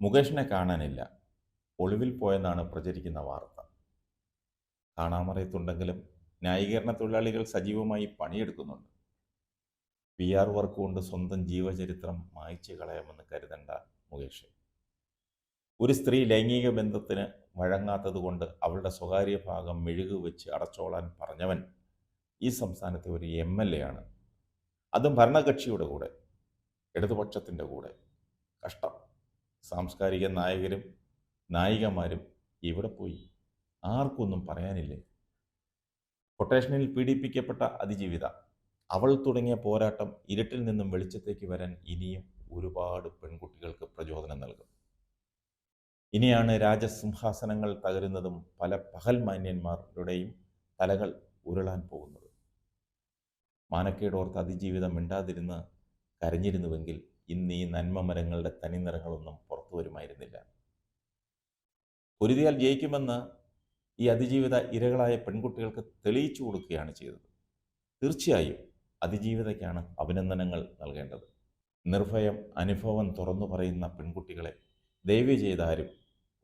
മുകേഷിനെ കാണാനില്ല. ഒളിവിൽ പോയെന്നാണ് പ്രചരിക്കുന്ന വാർത്ത. കാണാമറിയത്തുണ്ടെങ്കിലും ന്യായീകരണ തൊഴിലാളികൾ സജീവമായി പണിയെടുക്കുന്നുണ്ട്. പി ആർ വർക്ക് കൊണ്ട് സ്വന്തം ജീവചരിത്രം മായ്ച്ചു കളയാമെന്ന് കരുതണ്ട മുകേഷ്. ഒരു സ്ത്രീ ലൈംഗിക ബന്ധത്തിന് വഴങ്ങാത്തതുകൊണ്ട് അവളുടെ സ്വകാര്യ ഭാഗം മെഴുകു വെച്ച് അടച്ചോളാൻ പറഞ്ഞവൻ ഈ സംസ്ഥാനത്തെ ഒരു എം എൽ എ ആണ്. അതും ഭരണകക്ഷിയുടെ കൂടെ ഇടതുപക്ഷത്തിന്റെ കൂടെ. കഷ്ടം. സാംസ്കാരിക നായകരും നായികമാരും ഇവിടെ പോയി. ആർക്കൊന്നും പറയാനില്ലേ? കൊട്ടേഷനിൽ പീഡിപ്പിക്കപ്പെട്ട അതിജീവിത. അവൾ തുടങ്ങിയ പോരാട്ടം ഇരുട്ടിൽ നിന്നും വെളിച്ചത്തേക്ക് വരാൻ ഇനിയും ഒരുപാട് പെൺകുട്ടികൾക്ക് പ്രചോദനം നൽകും. ഇനിയാണ് രാജസിംഹാസനങ്ങൾ തകരുന്നതും പല പകൽ മാന്യന്മാരുടെയും തലകൾ ഉരുളാൻ പോകുന്നത്. മാനക്കേടോർത്ത് അതിജീവിതം മിണ്ടാതിരുന്ന് കരഞ്ഞിരുന്നുവെങ്കിൽ ഇന്ന് ഈ നന്മ മരങ്ങളുടെ തനിനിറങ്ങളൊന്നും പുറത്തു വരുമായിരുന്നില്ല. പൊരുതിയാൽ ജയിക്കുമെന്ന് ഈ അതിജീവിത ഇരകളായ പെൺകുട്ടികൾക്ക് തെളിയിച്ചു കൊടുക്കുകയാണ് ചെയ്തത്. തീർച്ചയായും അതിജീവിതയ്ക്കാണ് അഭിനന്ദനങ്ങൾ നൽകേണ്ടത്. നിർഭയം അനുഭവം തുറന്നു പറയുന്ന പെൺകുട്ടികളെ ദയവ് ചെയ്താരും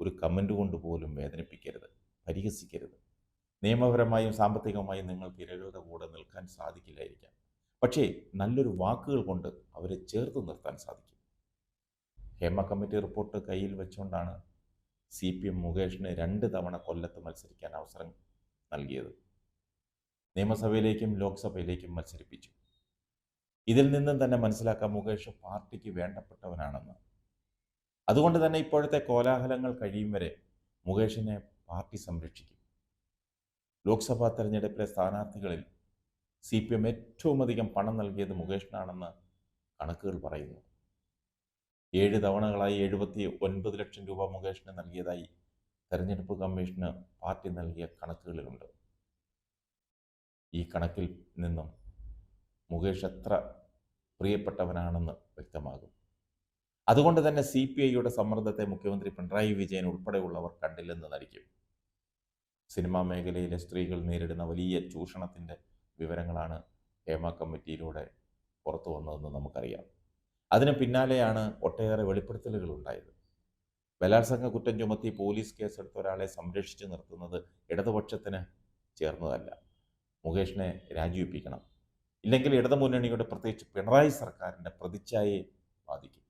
ഒരു കമന്റ് കൊണ്ട് പോലും വേദനിപ്പിക്കരുത് പരിഹസിക്കരുത്. നിയമപരമായും സാമ്പത്തികമായും നിങ്ങൾക്ക് ഇരകളുടെ കൂടെ നിൽക്കാൻ സാധിക്കില്ലായിരിക്കാം. പക്ഷേ നല്ലൊരു വാക്കുകൾ കൊണ്ട് അവരെ ചേർത്ത് നിർത്താൻ സാധിക്കും. ഹേമ കമ്മിറ്റി റിപ്പോർട്ട് കയ്യിൽ വെച്ചുകൊണ്ടാണ് സി പി എം മുകേഷിന് രണ്ട് തവണ കൊല്ലത്ത് മത്സരിക്കാൻ അവസരം നൽകിയത്. നിയമസഭയിലേക്കും ലോക്സഭയിലേക്കും മത്സരിപ്പിച്ചു. ഇതിൽ നിന്നും തന്നെ മനസ്സിലാക്കാം മുകേഷ് പാർട്ടിക്ക് വേണ്ടപ്പെട്ടവനാണെന്ന്. അതുകൊണ്ട് തന്നെ ഇപ്പോഴത്തെ കോലാഹലങ്ങൾ കഴിയും വരെ മുകേഷിനെ പാർട്ടി സംരക്ഷിക്കും. ലോക്സഭാ തെരഞ്ഞെടുപ്പിലെ സ്ഥാനാർത്ഥികളിൽ സി പി എം ഏറ്റവും അധികം പണം നൽകിയത് മുകേഷിനാണെന്ന് കണക്കുകൾ പറയുന്നു. ഏഴ് തവണകളായി എഴുപത്തി ഒൻപത് ലക്ഷം രൂപ മുകേഷിന് നൽകിയതായി തെരഞ്ഞെടുപ്പ് കമ്മീഷന് പാർട്ടി നൽകിയ കണക്കുകളിലുണ്ട്. ഈ കണക്കിൽ നിന്നും മുകേഷ് എത്ര പ്രിയപ്പെട്ടവനാണെന്ന് വ്യക്തമാകും. അതുകൊണ്ട് തന്നെ സി പി ഐയുടെ സമ്മർദ്ദത്തെ മുഖ്യമന്ത്രി പിണറായി വിജയൻ ഉൾപ്പെടെയുള്ളവർ കണ്ടില്ലെന്ന് നടിക്കും. സിനിമാ മേഖലയിലെ സ്ത്രീകൾ നേരിടുന്ന വലിയ ചൂഷണത്തിന്റെ വിവരങ്ങളാണ് ഹേമ കമ്മിറ്റിയിലൂടെ പുറത്തു വന്നതെന്ന് നമുക്കറിയാം. അതിന് പിന്നാലെയാണ് ഒട്ടേറെ വെളിപ്പെടുത്തലുകൾ ഉണ്ടായത്. ബലാത്സംഗ കുറ്റം ചുമത്തി പോലീസ് കേസെടുത്ത ഒരാളെ സംരക്ഷിച്ചു നിർത്തുന്നത് ഇടതുപക്ഷത്തിന് ചേർന്നതല്ല. മുകേഷിനെ രാജിവെപ്പിക്കണം. ഇല്ലെങ്കിൽ ഇടതുമുന്നണിയുടെ പ്രത്യേകിച്ച് പിണറായി സർക്കാരിന്റെ പ്രതിച്ഛായയെ ബാധിക്കും.